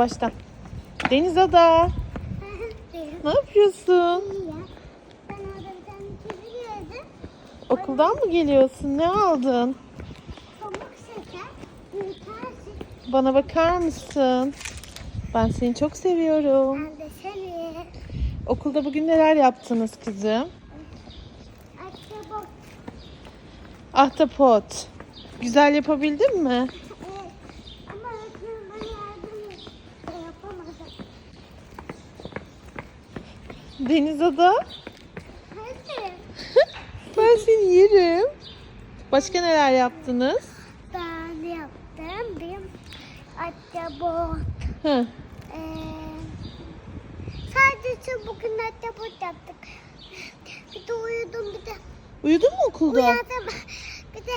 Baştan. Deniz Ada. Ne yapıyorsun? Ben orada bir tane kedi gördüm. Okuldan mı geliyorsun? Ne aldın? Pamuk şeker, ülkersin. Bana bakar mısın? Ben seni çok seviyorum. Ben de seni. Okulda bugün neler yaptınız kızım? Ahtapot. Ahtapot. Güzel yapabildin mi? Deniz Ada. Ben seni yerim. Başka neler yaptınız? Ben yaptım. Ahtapot. Hı. Ee, sadece bugün ahtapot yaptık. Bir de uyudum bir de. Uyudun mu okulda? Uyandım. Bir de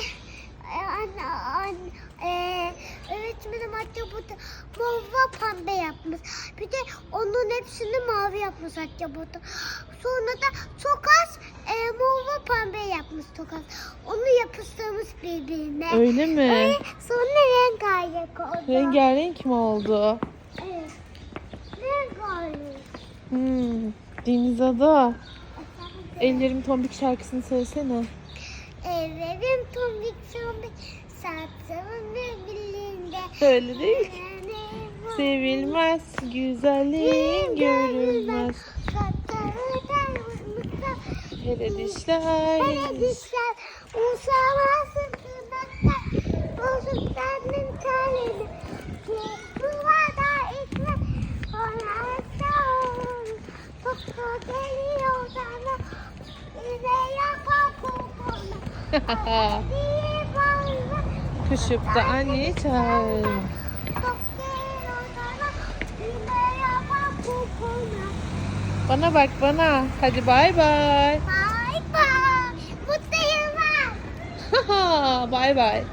e, anne, anne e, ahtapotu mavi pembe yapmış. Bir de onun hepsini mavi yapmış ahtapotu. Sonra da çok az e, mavi pembe yapmış çok az. Onu yapıştırmış birbirine. Öyle mi? Öyle sonra rengarenk oldu. Rengarenk mi oldu? Evet. Rengarenk. Hmm. Deniz Ada. Ellerim tombik şarkısını söylesene. Evlerim tombik tombik saçlarım rengilerinde. Öyle değil. Sevilmez, güzelliğin görülmez. Hele dişler, hele Hele diş- dişler uçamazsın tırnaklar. Bozuklarının kalemi. Duvada ekmek onlarda olur. Doktor geliyor sana. Bize yapar. Kuşup da anneyi çağır. Bana bak bana. Hadi bay bay. Bye bye. Mutlu yıllar. bay bay.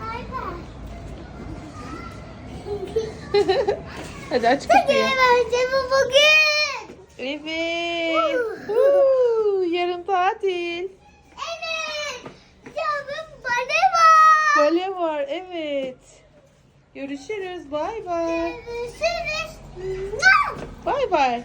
Bye bye. Hadi aç kapıyı. eğlenceli bu bugün. Evet. Yarın tatil. Evet. Görüşürüz. Bay bay. Görüşürüz. Bay bay.